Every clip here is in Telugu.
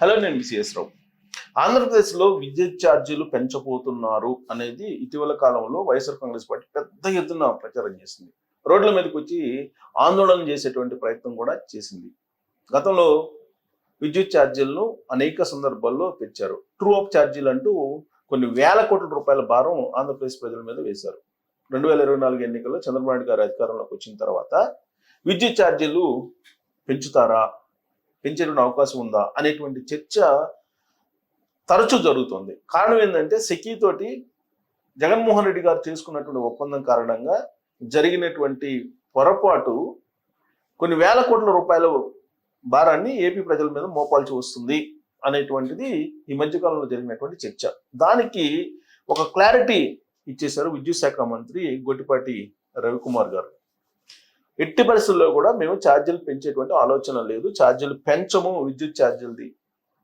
హలో నేను విసిఎస్ రావు. ఆంధ్రప్రదేశ్లో విద్యుత్ ఛార్జీలు పెంచబోతున్నారు అనేది ఇటీవల కాలంలో వైఎస్ఆర్ కాంగ్రెస్ పార్టీ పెద్ద ఎత్తున ప్రచారం చేసింది. రోడ్ల మీదకి వచ్చి ఆందోళన చేసేటువంటి ప్రయత్నం కూడా చేసింది. గతంలో విద్యుత్ ఛార్జీలను అనేక సందర్భాల్లో పెంచారు. ట్రూ అప్ ఛార్జీలు అంటూ కొన్ని వేల కోట్ల రూపాయల భారం ఆంధ్రప్రదేశ్ ప్రజల మీద వేశారు. రెండు వేల ఇరవై నాలుగు ఎన్నికల్లో చంద్రబాబు నాయుడు గారు అధికారంలోకి వచ్చిన తర్వాత విద్యుత్ ఛార్జీలు పెంచుతారా? పెంచేటువంటి అవకాశం ఉందా అనేటువంటి చర్చ తరచూ జరుగుతుంది. కారణం ఏంటంటే సెకీతోటి జగన్మోహన్ రెడ్డి గారు చేసుకున్నటువంటి ఒప్పందం కారణంగా జరిగినటువంటి పొరపాటు కొన్ని వేల కోట్ల రూపాయల భారాన్ని ఏపీ ప్రజల మీద మోపాల్సి వస్తుంది అనేటువంటిది ఈ మధ్యకాలంలో జరిగినటువంటి చర్చ. దానికి ఒక క్లారిటీ ఇచ్చేశారు విద్యుత్ శాఖ మంత్రి గొట్టిపాటి రవికుమార్ గారు. ఎట్టి పరిస్థితుల్లో కూడా మేము ఛార్జీలు పెంచేటువంటి ఆలోచన లేదు. ఛార్జీలు పెంచము విద్యుత్ ఛార్జీలది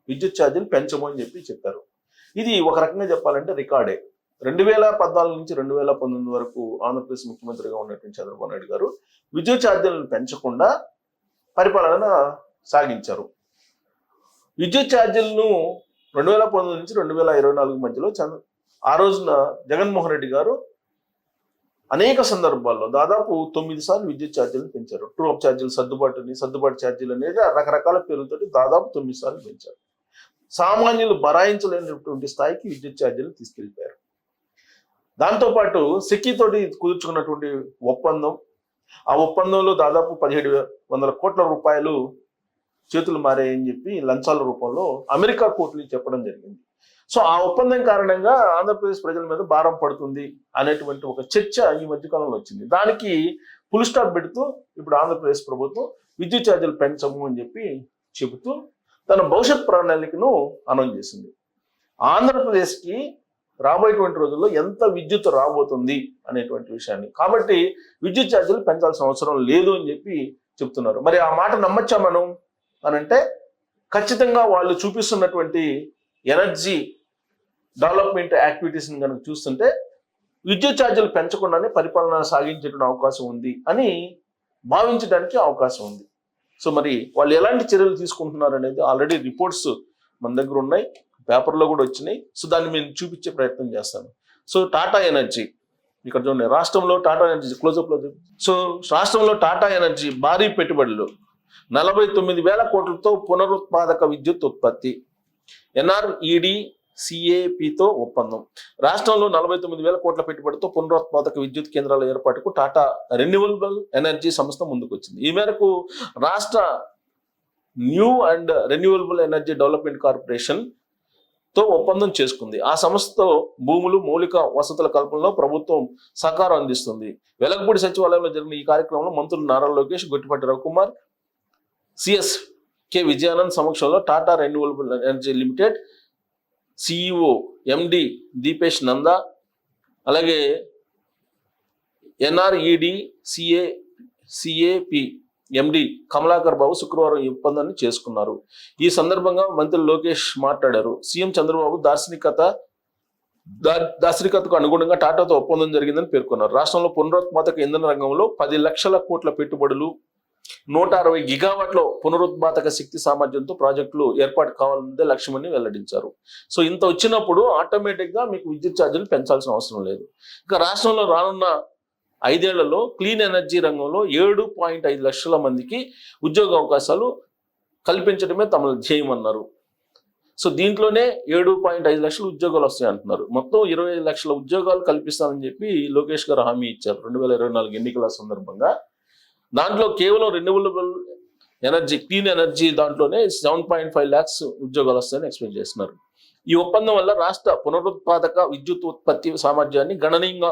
విద్యుత్ ఛార్జీలు పెంచము అని చెప్పి చెప్పారు. ఇది ఒక రకంగా చెప్పాలంటే రికార్డే. రెండు వేల పద్నాలుగు నుంచి రెండు వేల పంతొమ్మిది వరకు ఆంధ్రప్రదేశ్ ముఖ్యమంత్రిగా ఉన్నటువంటి చంద్రబాబు నాయుడు గారు విద్యుత్ ఛార్జీలను పెంచకుండా పరిపాలన సాగించారు. విద్యుత్ ఛార్జీలను రెండు వేల పంతొమ్మిది నుంచి రెండు వేల ఇరవై నాలుగు మధ్యలో చంద్ర ఆ రోజున జగన్మోహన్ రెడ్డి గారు అనేక సందర్భాల్లో దాదాపు తొమ్మిది సార్లు విద్యుత్ ఛార్జీలను పెంచారు. టూ అప్ ఛార్జీలు సర్దుబాటుని సర్దుబాటు ఛార్జీలు అనేది రకరకాల పేర్లతోటి దాదాపు తొమ్మిది సార్లు పెంచారు. సామాన్యులు బరాయించలేనటువంటి స్థాయికి విద్యుత్ ఛార్జీలు తీసుకెళ్ళిపోయారు. దాంతోపాటు సిక్కితోటి కుదుర్చుకున్నటువంటి ఒప్పందం. ఆ ఒప్పందంలో దాదాపు పదిహేడు వందల కోట్ల రూపాయలు చేతులు మారాయని చెప్పి లంచాల రూపంలో అమెరికా కోర్టులు చెప్పడం జరిగింది. సో ఆ ఒప్పందం కారణంగా ఆంధ్రప్రదేశ్ ప్రజల మీద భారం పడుతుంది అనేటువంటి ఒక చర్చ ఈ మధ్యకాలంలో వచ్చింది. దానికి ఫుల్ స్టాప్ పెడుతూ ఇప్పుడు ఆంధ్రప్రదేశ్ ప్రభుత్వం విద్యుత్ ఛార్జీలు పెంచము అని చెప్పి చెబుతూ తన భవిష్యత్ ప్రణాళికను అనౌన్స్ చేసింది. ఆంధ్రప్రదేశ్కి రాబోయేటువంటి రోజుల్లో ఎంత విద్యుత్ రాబోతుంది అనేటువంటి విషయాన్ని. కాబట్టి విద్యుత్ ఛార్జీలు పెంచాల్సిన అవసరం లేదు అని చెప్పి చెప్తున్నారు. మరి ఆ మాట నమ్మచ్చా మనం? అని అంటే ఖచ్చితంగా వాళ్ళు చూపిస్తున్నటువంటి ఎనర్జీ డెవలప్మెంట్ యాక్టివిటీస్ని కనుక చూస్తుంటే విద్యుత్ ఛార్జీలు పెంచకుండానే పరిపాలన సాగించేటువంటి అవకాశం ఉంది అని భావించడానికి అవకాశం ఉంది. సో మరి వాళ్ళు ఎలాంటి చర్యలు తీసుకుంటున్నారు అనేది ఆల్రెడీ రిపోర్ట్స్ మన దగ్గర ఉన్నాయి పేపర్లో కూడా వచ్చినాయి. సో దాన్ని మేము చూపించే ప్రయత్నం చేస్తాను. సో టాటా ఎనర్జీ ఇక్కడ చూడండి రాష్ట్రంలో టాటా ఎనర్జీ క్లోజప్లో సో రాష్ట్రంలో టాటా ఎనర్జీ భారీ పెట్టుబడులు నలభై తొమ్మిది వేల కోట్లతో పునరుత్పాదక విద్యుత్ ఉత్పత్తి. ఎన్ఆర్ఈడి సిఏపితో ఒప్పందం. రాష్ట్రంలో నలభై తొమ్మిది వేల కోట్ల పెట్టుబడితో పునరుత్పాదక విద్యుత్ కేంద్రాల ఏర్పాటుకు టాటా రెన్యూవబుల్ ఎనర్జీ సంస్థ ముందుకొచ్చింది. ఈ మేరకు రాష్ట్ర New and Renewable Energy Development కార్పొరేషన్తో ఒప్పందం చేసుకుంది. ఆ సంస్థతో భూములు మౌలిక వసతుల కల్పనలో ప్రభుత్వం సహకారం అందిస్తుంది. వెలగపూడి సచివాలయంలో జరిగిన ఈ కార్యక్రమంలో మంత్రులు నారా లోకేష్ గొట్టిపాటి రవికుమార్ సిఎస్ కె విజయానంద్ సమక్షంలో Tata Renewable Energy Limited CEO MD Deepesh Nanda అలాగే NRED CA CAP MD Kamalakar Babu శుక్రవారం ఈ ఒప్పందాన్ని చేసుకున్నారు. ఈ సందర్భంగా మంత్రి లోకేష్ మాట్లాడారు. సీఎం చంద్రబాబు దార్శనికత దార్శనికతకు అనుగుణంగా టాటాతో ఒప్పందం జరిగిందని పేర్కొన్నారు. రాష్ట్రంలో పునరుత్పాదక ఇంధన రంగంలో పది లక్షల కోట్ల పెట్టుబడులు నూట అరవై గిగావాట్ల పునరుత్పాదక శక్తి సామర్థ్యంతో ప్రాజెక్టులు ఏర్పాటు కావాలన్నదే లక్ష్యమని వెల్లడించారు. సో ఇంత వచ్చినప్పుడు ఆటోమేటిక్గా మీకు విద్యుత్ ఛార్జీలు పెంచాల్సిన అవసరం లేదు. ఇక రాష్ట్రంలో రానున్న ఐదేళ్ళలో క్లీన్ ఎనర్జీ రంగంలో ఏడు పాయింట్ ఐదు లక్షల మందికి ఉద్యోగ అవకాశాలు కల్పించడమే తమ ధ్యేయం అన్నారు. సో దీంట్లోనే ఏడు పాయింట్ ఐదు లక్షల ఉద్యోగాలు వస్తాయి అంటున్నారు. మొత్తం ఇరవై ఐదు లక్షల ఉద్యోగాలు కల్పిస్తానని చెప్పి లోకేష్ గారు హామీ ఇచ్చారు. రెండు వేల ఇరవై నాలుగు ఎన్నికల సందర్భంగా దాంట్లో కేవలం రెన్యూవబుల్ ఎనర్జీ క్లీన్ ఎనర్జీ దాంట్లోనే సెవెన్ పాయింట్ ఫైవ్ ల్యాక్స్ ఉద్యోగాలు వస్తాయని ఎక్స్పెక్ట్ చేస్తున్నారు. ఈ ఒప్పందం వల్ల రాష్ట్ర పునరుత్పాదక విద్యుత్ ఉత్పత్తి సామర్థ్యాన్ని గణనీయంగా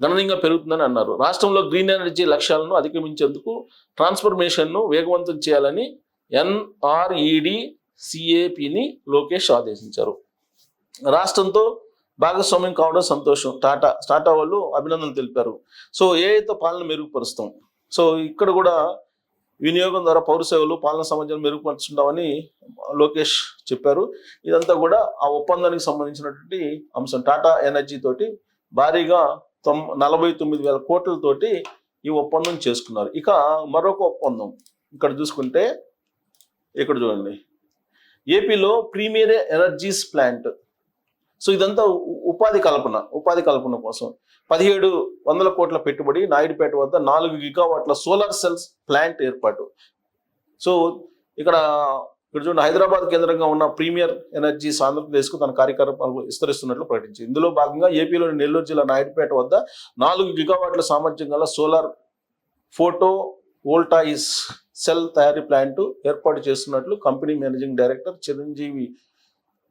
గణనీయంగా పెరుగుతుందని అన్నారు. రాష్ట్రంలో గ్రీన్ ఎనర్జీ లక్ష్యాలను అధిగమించేందుకు ట్రాన్స్ఫర్మేషన్ను వేగవంతం చేయాలని ఎన్ఆర్ఈడి సిఏపిని లోకేష్ ఆదేశించారు. రాష్ట్రంతో భాగస్వామ్యం కావడం సంతోషం. టాటా టాటా వాళ్ళు అభినందనలు తెలిపారు. సో ఏఐతో పాలన మెరుగుపరుస్తాం. సో ఇక్కడ కూడా వినియోగం ద్వారా పౌర సేవలు పాలన సమాజం మెరుగుపరుచుంటామని లోకేష్ చెప్పారు. ఇదంతా కూడా ఆ ఒప్పందానికి సంబంధించినటువంటి అంశం. టాటా ఎనర్జీ తోటి భారీగా తొమ్ నలభై తొమ్మిది వేల కోట్లతోటి ఈ ఒప్పందం చేసుకున్నారు. ఇక మరొక ఒప్పందం ఇక్కడ చూసుకుంటే ఇక్కడ చూడండి. ఏపీలో ప్రీమియర్ ఎనర్జీస్ ప్లాంట్ సో ఇదంతా ఉ- ఉపాధి కల్పన ఉపాధి కల్పన కోసం. పదిహేడు వందల కోట్ల పెట్టుబడి నాయుడుపేట వద్ద నాలుగు గిగావాట్ల సోలార్ సెల్స్ ప్లాంట్ ఏర్పాటు. సో ఇక్కడ ఇక్కడ చూడండి హైదరాబాద్ కేంద్రంగా ఉన్న ప్రీమియర్ ఎనర్జీస్ ఆంధ్రప్రదేశ్కు తన కార్యక్రమాలు విస్తరిస్తున్నట్లు ప్రకటించింది. ఇందులో భాగంగా ఏపీలోని నెల్లూరు జిల్లా నాయుడుపేట వద్ద నాలుగు గిగావాట్ల సామర్థ్యం గల సోలార్ ఫోటో వోల్టాయిస్ సెల్ తయారీ ప్లాంట్ ఏర్పాటు చేస్తున్నట్లు company managing director Chiranjeevi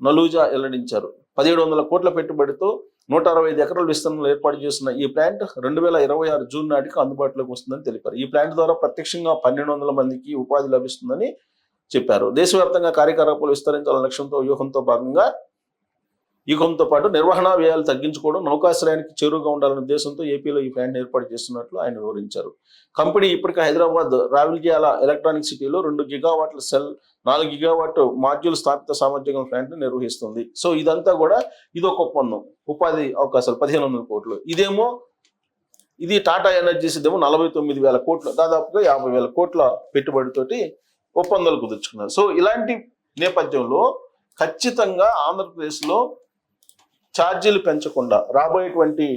Naluja వెల్లడించారు. పదిహేడు వందల కోట్ల పెట్టుబడితో నూట అరవై ఐదు ఎకరాల విస్తరణలో ఏర్పాటు చేస్తున్న ఈ ప్లాంట్ రెండు వేల ఇరవై ఆరు జూన్ నాటికి అందుబాటులోకి వస్తుందని తెలిపారు. ఈ ప్లాంట్ ద్వారా ప్రత్యక్షంగా పన్నెండు వందల మందికి ఉపాధి లభిస్తుందని చెప్పారు. దేశవ్యాప్తంగా కార్యకలాపాలు విస్తరించాలనే లక్ష్యంతో వ్యూహంతో భాగంగా యుగంతో పాటు నిర్వహణ వ్యయాలు తగ్గించుకోవడం నౌకాశ్రయానికి చేరువుగా ఉండాలనే ఉద్దేశంతో ఏపీలో ఈ ప్లాంట్ ఏర్పాటు చేస్తున్నట్లు ఆయన వివరించారు. కంపెనీ ఇప్పటికే హైదరాబాద్ రావిల్గియాల ఎలక్ట్రానిక్ సిటీలో రెండు గిగావాట్ల సెల్ నాలుగు గిగావాట్ మాడ్యూల్ స్థాపిత సామర్థ్యం ప్లాంట్ నిర్వహిస్తుంది. సో ఇదంతా కూడా ఇది ఒక ఒప్పందం ఉపాధి అవకాశాలు పదిహేను వందల కోట్లు. ఇదేమో ఇది టాటా ఎనర్జీస్ ఇదేమో నలభై తొమ్మిది వేల కోట్లు దాదాపుగా యాభై వేల కోట్ల పెట్టుబడితోటి ఒప్పందాలు కుదుర్చుకున్నారు. సో ఇలాంటి నేపథ్యంలో ఖచ్చితంగా ఆంధ్రప్రదేశ్లో ఛార్జీలు పెంచకుండా రాబోయేటువంటి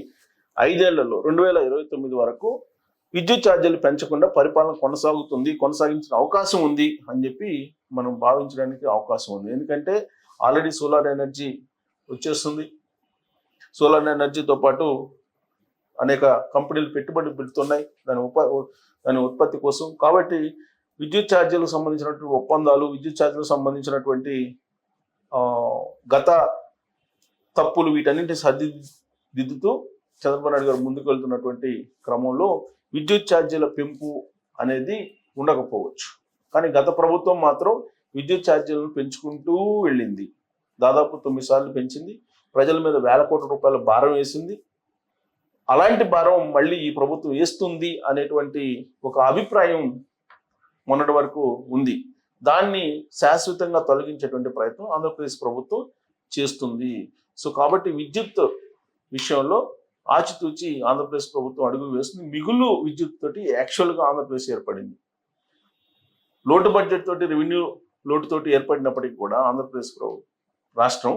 ఐదేళ్ళలో రెండు వేల ఇరవై తొమ్మిది వరకు విద్యుత్ ఛార్జీలు పెంచకుండా పరిపాలన కొనసాగుతుంది కొనసాగించిన అవకాశం ఉంది అని చెప్పి మనం భావించడానికి అవకాశం ఉంది. ఎందుకంటే ఆల్రెడీ సోలార్ ఎనర్జీ వచ్చేస్తుంది. సోలార్ ఎనర్జీతో పాటు అనేక కంపెనీలు పెట్టుబడులు పెడుతున్నాయి దాని ఉప దాని ఉత్పత్తి కోసం. కాబట్టి విద్యుత్ ఛార్జీలకు సంబంధించినటువంటి ఒప్పందాలు విద్యుత్ ఛార్జీలకు సంబంధించినటువంటి గత తప్పులు వీటన్నింటి సరిదిద్దుతూ చంద్రబాబు నాయుడు గారు ముందుకు వెళ్తున్నటువంటి క్రమంలో విద్యుత్ ఛార్జీల పెంపు అనేది ఉండకపోవచ్చు. కానీ గత ప్రభుత్వం మాత్రం విద్యుత్ ఛార్జీలను పెంచుకుంటూ వెళ్ళింది. దాదాపు తొమ్మిది సార్లు పెంచింది. ప్రజల మీద వేల కోట్ల రూపాయల భారం వేసింది. అలాంటి భారం మళ్ళీ ఈ ప్రభుత్వం వేస్తుంది అనేటువంటి ఒక అభిప్రాయం మొన్నటి వరకు ఉంది. దాన్ని శాశ్వతంగా తొలగించేటువంటి ప్రయత్నం ఆంధ్రప్రదేశ్ ప్రభుత్వం చేస్తుంది. సో కాబట్టి విద్యుత్ విషయంలో ఆచితూచి ఆంధ్రప్రదేశ్ ప్రభుత్వం అడుగులు వేస్తుంది. మిగులు విద్యుత్ తోటి యాక్చువల్గా ఆంధ్రప్రదేశ్ ఏర్పడింది. లోటు బడ్జెట్ తోటి రెవెన్యూ లోటు తోటి ఏర్పడినప్పటికీ కూడా ఆంధ్రప్రదేశ్ రాష్ట్రం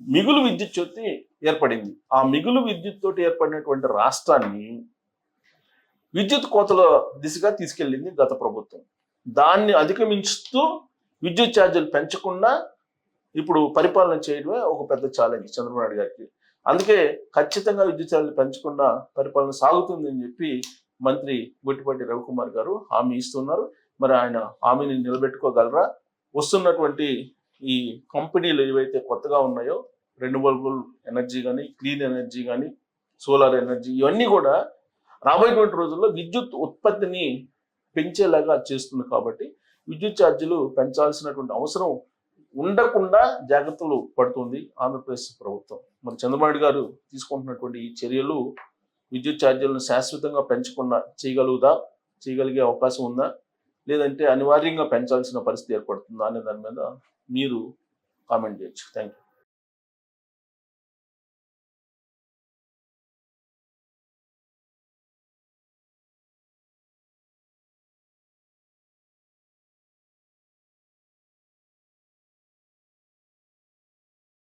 మిగులు విద్యుత్ చొత్తి ఏర్పడింది. ఆ మిగులు విద్యుత్ తోటి ఏర్పడినటువంటి రాష్ట్రాన్ని విద్యుత్ కోతల దిశగా తీసుకెళ్ళింది గత ప్రభుత్వం. దాన్ని అధిగమించుతూ విద్యుత్ ఛార్జీలు పెంచకుండా ఇప్పుడు పరిపాలన చేయడమే ఒక పెద్ద ఛాలెంజ్ చంద్రబాబు నాయుడు గారికి. అందుకే ఖచ్చితంగా విద్యుత్ ఛార్జీలు పెంచకుండా పరిపాలన సాగుతుంది అని చెప్పి మంత్రి గొట్టిపాటి రవికుమార్ గారు హామీ ఇస్తున్నారు. మరి ఆయన హామీని నిలబెట్టుకోగలరా? వస్తున్నటువంటి ఈ కంపెనీలు ఏవైతే కొత్తగా ఉన్నాయో రెన్యూవబుల్ ఎనర్జీ కానీ క్లీన్ ఎనర్జీ కానీ సోలార్ ఎనర్జీ ఇవన్నీ కూడా రాబోయేటువంటి రోజుల్లో విద్యుత్ ఉత్పత్తిని పెంచేలాగా చేస్తుంది కాబట్టి విద్యుత్ ఛార్జీలు పెంచాల్సినటువంటి అవసరం ఉండకుండా జాగ్రత్తలు పడుతుంది ఆంధ్రప్రదేశ్ ప్రభుత్వం. మరి చంద్రబాబు గారు తీసుకుంటున్నటువంటి ఈ చర్యలు విద్యుత్ ఛార్జీలను శాశ్వతంగా పెంచకుండా చేయగలుగుదా చేయగలిగే అవకాశం ఉందా? లేదంటే అనివార్యంగా పెంచాల్సిన పరిస్థితి ఏర్పడుతుందా అనే దాని మీద మీరు కామెంట్ చేయొచ్చు. Thank you